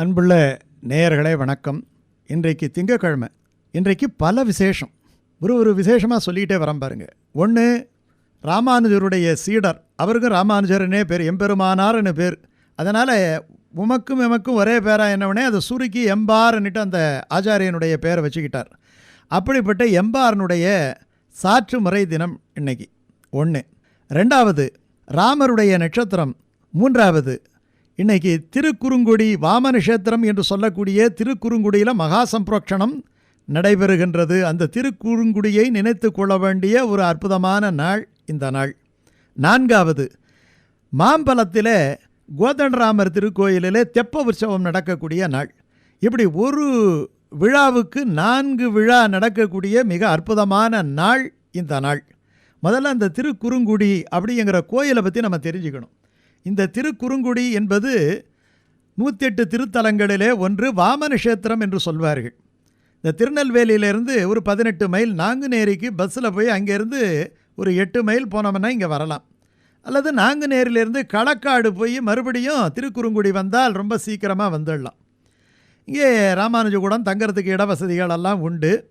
அன்புள்ள நேயர்களே வணக்கம். இன்றைக்கு திங்கக்கிழமை இன்றைக்கு பல விசேஷம். ஒரு ஒரு விசேஷமாக சொல்லிகிட்டே வரேன் பாருங்கள் ஒன்று ராமானுஜருடைய சீடர். அவருக்கும் ராமானுஜர்னே பேர் எம்பெருமானார்னு பேர். அதனால் உமக்கும் எமக்கும் ஒரே பேராக என்னவனே அதை சுருக்கி எம்பார்னுட்டு அந்த ஆச்சாரியனுடைய பேரை வச்சுக்கிட்டார். அப்படிப்பட்ட எம்பாரனுடைய சாற்று முறை தினம் இன்னைக்கு. ஒன்று ரெண்டாவது ராமருடைய நட்சத்திரம். மூன்றாவது இன்னைக்கு திருக்குறுங்குடி வாம என்று சொல்லக்கூடிய திருக்குறுங்குடியில் மகா சம்பிரோக்ஷணம் நடைபெறுகின்றது. அந்த திருக்குறுங்குடியை நினைத்து கொள்ள வேண்டிய ஒரு அற்புதமான நாள் இந்த நாள். நான்காவது மாம்பலத்திலே கோதண்டராமர் திருக்கோயிலிலே தெப்ப உற்சவம் நடக்கக்கூடிய நாள். இப்படி ஒரு விழாவுக்கு நான்கு விழா நடக்கக்கூடிய மிக அற்புதமான நாள் இந்த நாள். முதல்ல அந்த திருக்குறுங்குடி அப்படிங்கிற கோயிலை பற்றி நம்ம தெரிஞ்சுக்கணும். இந்த திருக்குறுங்குடி என்பது நூற்றெட்டு திருத்தலங்களிலே ஒன்று வாமனக்ஷேத்திரம் என்று சொல்வார்கள். இந்த திருநெல்வேலியிலேருந்து ஒரு பதினெட்டு மைல் நாங்குநேரிக்கு பஸ்ஸில் போய் அங்கேருந்து ஒரு எட்டு மைல் போனோம்னா இங்கே வரலாம். அல்லது நாங்குநேரிலேருந்து களக்காடு போய் மறுபடியும் திருக்குறுங்குடி வந்தால் ரொம்ப சீக்கிரமாக வந்துடலாம். இங்கே ராமானுஜகூடம் தங்கிறதுக்கு இட வசதிகள் எல்லாம் உண்டு.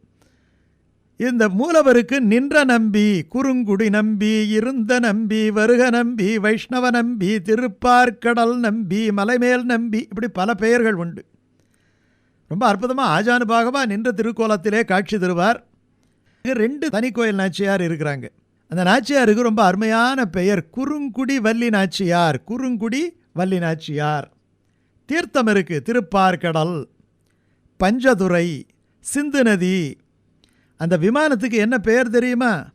இந்த மூலவருக்கு நின்ற நம்பி குறுங்குடி நம்பி இருந்த நம்பி வருக நம்பி வைஷ்ணவ நம்பி திருப்பார்க்கடல் நம்பி மலைமேல் நம்பி இப்படி பல பெயர்கள் உண்டு. ரொம்ப அற்புதமாக ஆஜானுபாகமாக நின்ற திருக்கோலத்திலே காட்சி தருவார். ரெண்டு தனி கோயில் நாச்சியார் இருக்கிறாங்க. அந்த நாச்சியாருக்கு ரொம்ப அருமையான பெயர் குறுங்குடி வள்ளி நாச்சியார் குறுங்குடி வள்ளி நாச்சியார். தீர்த்தம் இருக்குது திருப்பார்க்கடல் பஞ்சதுரை சிந்து நதி அந்த விமானத்துக்கு என்ன பெயர் தெரியுமா?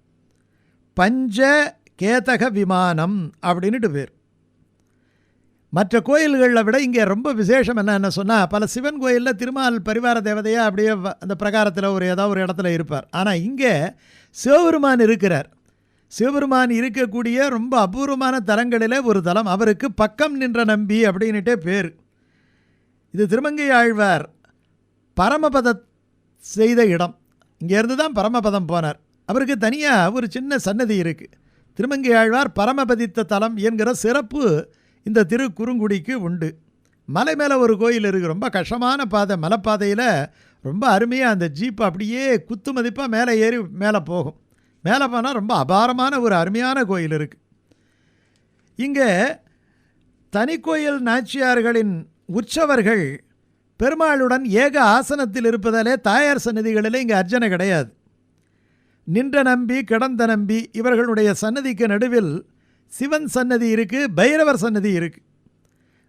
பஞ்ச கேதக விமானம் அப்படின்னுட்டு பேர். மற்ற கோயில்களில் விட இங்கே ரொம்ப விசேஷம் என்னென்ன சொன்னால் பல சிவன் கோயிலில் திருமால் பரிவார தேவதையாக அப்படியே அந்த பிரகாரத்தில் ஒரு ஏதாவது ஒரு இடத்துல இருப்பார். ஆனால் இங்கே சிவபெருமான் இருக்கிறார். சிவபெருமான் இருக்கக்கூடிய ரொம்ப அபூர்வமான தலங்களிலே ஒரு தலம். அவருக்கு பக்கம் நின்ற நம்பி அப்படின்னுட்டே பேர். இது திருமங்கை ஆழ்வார் பரமபத செய்த இடம். இங்கேருந்து தான் பரமபதம் போனார். அவருக்கு தனியாக ஒரு சின்ன சன்னதி இருக்குது திருமங்கை ஆழ்வார் பரமபதித்த தலம் என்கிற சிறப்பு இந்த திரு குறுங்குடிக்கு உண்டு. மலை மேலே ஒரு கோயில் இருக்குது ரொம்ப கஷ்டமான பாதை. மலைப்பாதையில் ரொம்ப அருமையாக அந்த ஜீப் அப்படியே குத்து மதிப்பாக மேலே ஏறி மேலே போகும். மேலே போனால் ரொம்ப அபாரமான ஒரு அருமையான கோயில் இருக்குது இங்கே தனிக்கோயில் நாச்சியார்களின் உற்சவர்கள் பெருமாளுடன் ஏக ஆசனத்தில் இருப்பதாலே தாயார் சன்னதிகளில் இங்கே அர்ச்சனை கிடையாது. நின்ற நம்பி கிடந்த நம்பி இவர்களுடைய சன்னதிக்கு நடுவில் சிவன் சன்னதி இருக்குது பைரவர் சன்னதி இருக்குது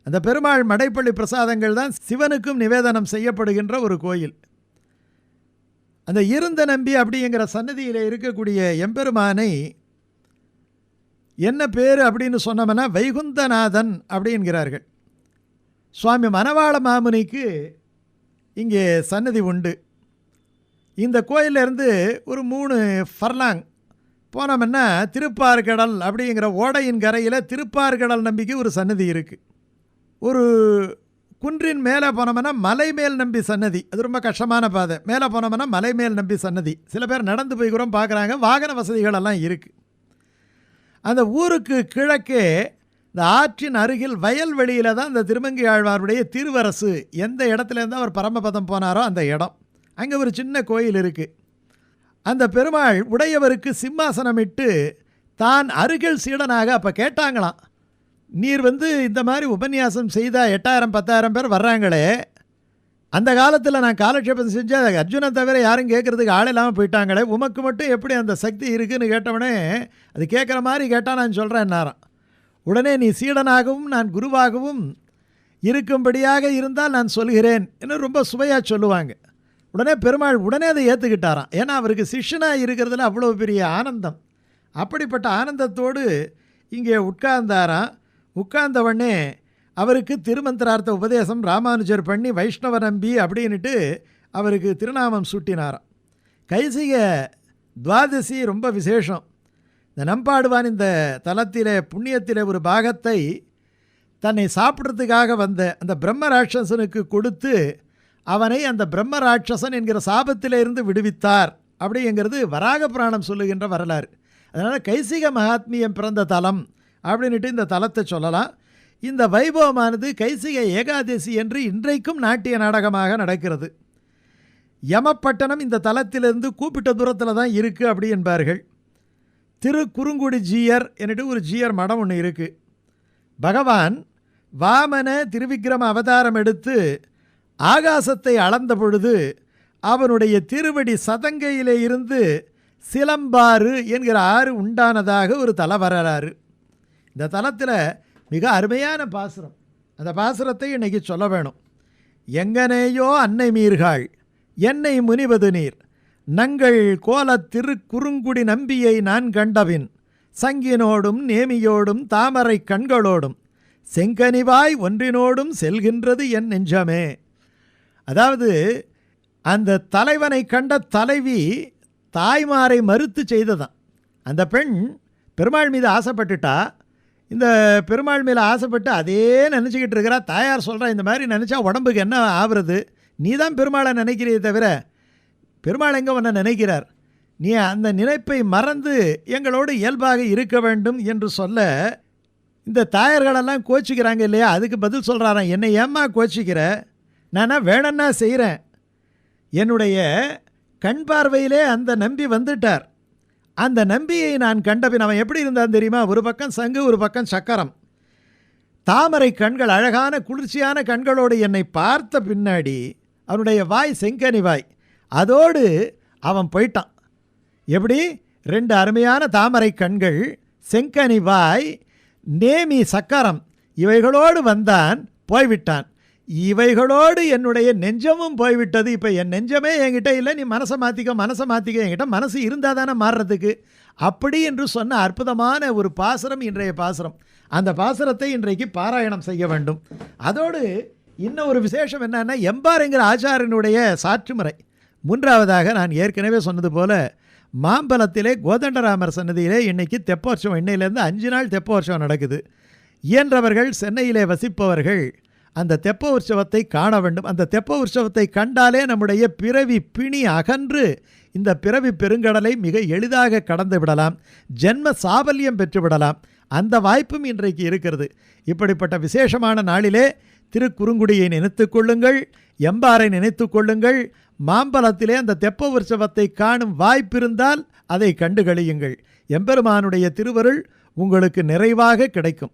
அந்த பெருமாள் மடைப்பள்ளி பிரசாதங்கள் தான் சிவனுக்கும் நிவேதனம் செய்யப்படுகின்ற ஒரு கோயில். அந்த இருந்த நம்பி அப்படிங்கிற சன்னதியில் இருக்கக்கூடிய எம்பெருமானை என்ன பேர் அப்படின்னு சொன்னோம்னா வைகுந்தநாதன் அப்படிங்கிறார்கள். சுவாமி மணவாள மாமுனிக்கு இங்கே சன்னதி உண்டு. இந்த கோயிலேருந்து ஒரு மூணு ஃபர்லாங் போனோம்னா திருப்பார்கடல் அப்படிங்கிற ஓடையின் கரையில் திருப்பார்கடல் நம்பிக்கை ஒரு சன்னதி இருக்குது ஒரு குன்றின் மேலே போனோம்னா மலை மேல் நம்பி சன்னதி அது ரொம்ப கஷ்டமான பாதை. மேலே போனோம்னா மலை மேல் நம்பி சன்னதி சில பேர் நடந்து போய் கூட பார்க்குறாங்க வாகன வசதிகளெல்லாம் இருக்குது அந்த ஊருக்கு கிழக்கே இந்த ஆற்றின் அருகில் வயல்வெளியில் தான் இந்த திருமங்கி ஆழ்வாருடைய திருவரசு எந்த இடத்துலேருந்து அவர் பரமபதம் போனாரோ அந்த இடம். அங்கே ஒரு சின்ன கோயில் இருக்குது அந்த பெருமாள் உடையவருக்கு சிம்மாசனமிட்டு தான் அருகில் சீடனாக அப்போ கேட்டாங்களாம். நீர் வந்து இந்த மாதிரி உபன்யாசம் செய்தால் எட்டாயிரம் பத்தாயிரம் பேர் வர்றாங்களே. அந்த காலத்தில் நான் காலட்சேபம் செஞ்சேன் அது அர்ஜுனை தவிர யாரும் கேட்குறதுக்கு ஆள் இல்லாமல் போயிட்டாங்களே. உமக்கு மட்டும் எப்படி அந்த சக்தி இருக்குதுன்னு கேட்டவனே அது கேட்குற மாதிரி கேட்டால் நான் சொல்கிறேன் நேரம் உடனே நீ சீடனாகவும் நான் குருவாகவும் இருக்கும்படியாக இருந்தால் நான் சொல்கிறேன் என்று ரொம்ப சுவையாக சொல்லுவாங்க. உடனே பெருமாள் உடனே அதை ஏற்றுக்கிட்டாராம் ஏன்னா அவருக்கு சிஷ்யனாக இருக்கிறதுல அவ்வளோ பெரிய ஆனந்தம். அப்படிப்பட்ட ஆனந்தத்தோடு இங்கே உட்கார்ந்தாராம். உட்கார்ந்தவொடனே அவருக்கு திருமந்திரார்த்த உபதேசம் ராமானுஜர் பண்ணி வைஷ்ணவ நம்பி அப்படின்னுட்டு அவருக்கு திருநாமம் சூட்டினாராம். கைசிக துவாதசி ரொம்ப விசேஷம். இந்த நம்பாடுவான் இந்த தலத்திலே புண்ணியத்திலே ஒரு பாகத்தை தன்னை சாப்பிட்றதுக்காக வந்த அந்த பிரம்ம ராட்சசனுக்கு கொடுத்து அவனை அந்த பிரம்ம ராட்சசன் என்கிற சாபத்திலே இருந்து விடுவித்தார் அப்படிங்கிறது வராக புராணம் சொல்லுகின்ற வரலாறு. அதனால் கைசிக மகாத்மியம் பிறந்த தலம் அப்படின்ட்டு இந்த தலத்தை சொல்லலாம். இந்த வைபவமானது கைசிக ஏகாதசி என்று இன்றைக்கும் நாட்டிய நாடகமாக நடக்கிறது. யமப்பட்டணம் இந்த தலத்திலிருந்து கூப்பிட்ட தூரத்தில் தான் இருக்குது அப்படி என்பார்கள். திரு குறுங்குடி ஜீயர் என்னட்டு ஒரு ஜீயர் மடம் ஒன்று இருக்குது பகவான் வாமன திருவிக்கிரம அவதாரம் எடுத்து ஆகாசத்தை அளந்த பொழுது அவனுடைய திருவடி சதங்கையிலே இருந்து சிலம்பாறு என்கிற ஆறு உண்டானதாக ஒரு தலை வரலாறு. இந்த தலத்தில் மிக அருமையான பாசுரம். அந்த பாசுரத்தை இன்றைக்கி சொல்ல வேணும். எங்கனேயோ அன்னை மீர்காள் என்னை முனிவது நீர். நங்கள் கோலத் திருக்குறுங்குடி நம்பியை நான் கண்டபின். சங்கினோடும் நேமியோடும் தாமரை கண்களோடும் செங்கனிவாய் ஒன்றினோடும் செல்கின்றது என் நெஞ்சமே. அதாவது அந்த தலைவனை கண்ட தலைவி தாய்மாரை மறுத்து செய்ததான் அந்த பெண் பெருமாள் மீது ஆசைப்பட்டுட்டா. இந்த பெருமாள் மேலே ஆசைப்பட்டு அதே நினச்சிக்கிட்டு இருக்கிறா. தாயார் சொல்கிறா இந்த மாதிரி நினச்சா உடம்புக்கு என்ன ஆகுறது நீ தான் பெருமாளை நினைக்கிறே தவிர பெருமாள் எங்கே உன்னை நினைக்கிறார் நீ அந்த நினைப்பை மறந்து எங்களோடு இயல்பாக இருக்க வேண்டும் என்று சொல்ல இந்த தாயர்களெல்லாம் கோச்சிக்கிறாங்க இல்லையா? அதுக்கு பதில் சொல்கிறாராம் என்னை ஏம்மா கோச்சிக்கிற? நானா வேணும்னா செய்கிறேன் என்னுடைய கண் பார்வையிலே அந்த நம்பி வந்துட்டார். அந்த நம்பியை நான் கண்டபின் அவன் எப்படி இருந்தான் தெரியுமா? ஒரு பக்கம் சங்கு ஒரு பக்கம் சக்கரம். தாமரை கண்கள் அழகான குளிர்ச்சியான கண்களோடு என்னை பார்த்த பின்னாடி அவனுடைய வாய் செங்கனி வாய். அதோடு அவன் போயிட்டான். எப்படி? ரெண்டு அருமையான தாமரை கண்கள் செங்கனி வாய் நேமி சக்கரம் இவைகளோடு வந்தான் போய்விட்டான். இவைகளோடு என்னுடைய நெஞ்சமும் போய்விட்டது. இப்போ என் நெஞ்சமே என்கிட்ட இல்லை. நீ மனசை மாற்றிக்க மனசை மாற்றிக்க என்கிட்ட மனசு இருந்தால் தானே மாறுறதுக்கு? அப்படி என்று சொன்ன அற்புதமான ஒரு பாசுரம் இன்றைய பாசுரம். அந்த பாசுரத்தை இன்றைக்கு பாராயணம் செய்ய வேண்டும். அதோடு இன்னும் ஒரு விசேஷம் என்னென்னா எம்பார் என்கிற ஆச்சாரியனுடைய சாற்றுமுறை மூன்றாவதாக நான் ஏற்கனவே சொன்னது போல மாம்பலத்திலே கோதண்டராமர் சன்னதியிலே இன்னைக்கு தெப்போற்சவம் இன்னையிலேருந்து அஞ்சு நாள் தெப்போற்சவம் நடக்குது. இயன்றவர்கள் சென்னையிலே வசிப்பவர்கள் அந்த தெப்ப உற்சவத்தை காண வேண்டும். அந்த தெப்ப உற்சவத்தை கண்டாலே நம்முடைய பிறவி பிணி அகன்று இந்த பிறவி பெருங்கடலை மிக எளிதாக கடந்து விடலாம். ஜென்ம சாபல்யம் பெற்றுவிடலாம் அந்த வாய்ப்பும் இன்றைக்கு இருக்கிறது. இப்படிப்பட்ட விசேஷமான நாளிலே திருக்குறுங்குடியை நினைத்து கொள்ளுங்கள் எம்பாரை நினைத்து கொள்ளுங்கள் மாம்பலத்திலே அந்த தெப்ப உற்சவத்தை காணும் வாய்ப்பிருந்தால் அதை கண்டுகளியுங்கள் எம்பெருமானுடைய திருவருள் உங்களுக்கு நிறைவாக கிடைக்கும்.